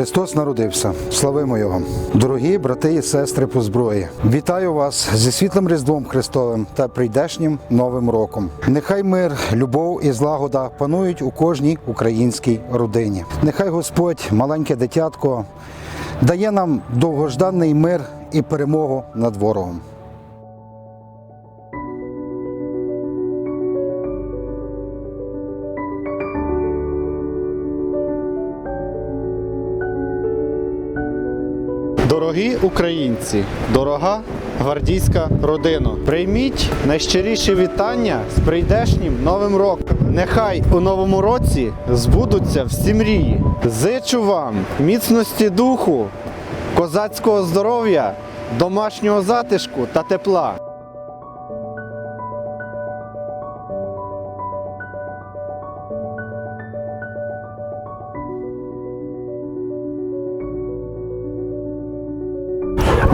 Христос народився. Славимо Його! Дорогі брати і сестри по зброї! Вітаю вас зі світлим Різдвом Христовим та прийдешнім Новим роком. Нехай мир, любов і злагода панують у кожній українській родині. Нехай Господь, маленьке дитятко, дає нам довгожданий мир і перемогу над ворогом. Дорогі українці, дорога гвардійська родина, прийміть найщиріші вітання з прийдешнім новим роком. Нехай у новому році збудуться всі мрії. Зичу вам міцності духу, козацького здоров'я, домашнього затишку та тепла.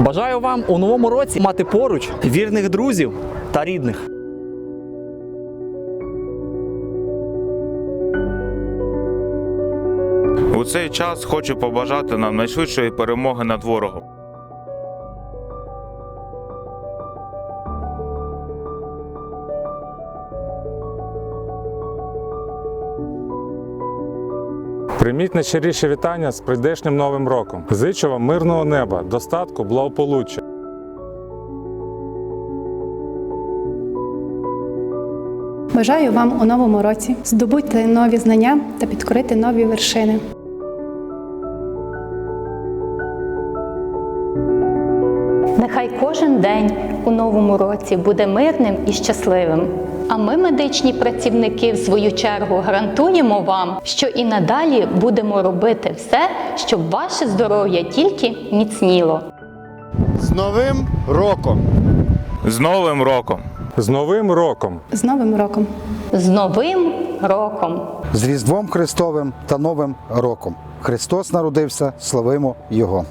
Бажаю вам у новому році мати поруч вірних друзів та рідних. У цей час хочу побажати нам найшвидшої перемоги над ворогом. Прийміть найщиріші вітання з прийдешнім новим роком. Зичу вам мирного неба, достатку, благополуччя. Бажаю вам у новому році здобути нові знання та підкорити нові вершини. Нехай кожен день у новому році буде мирним і щасливим. А ми, медичні працівники, в свою чергу гарантуємо вам, що і надалі будемо робити все, щоб ваше здоров'я тільки міцніло. З Новим роком! З Новим роком! З Новим роком! З Новим роком! З Новим роком! З Різдвом Христовим та Новим роком. Христос народився, славимо Його!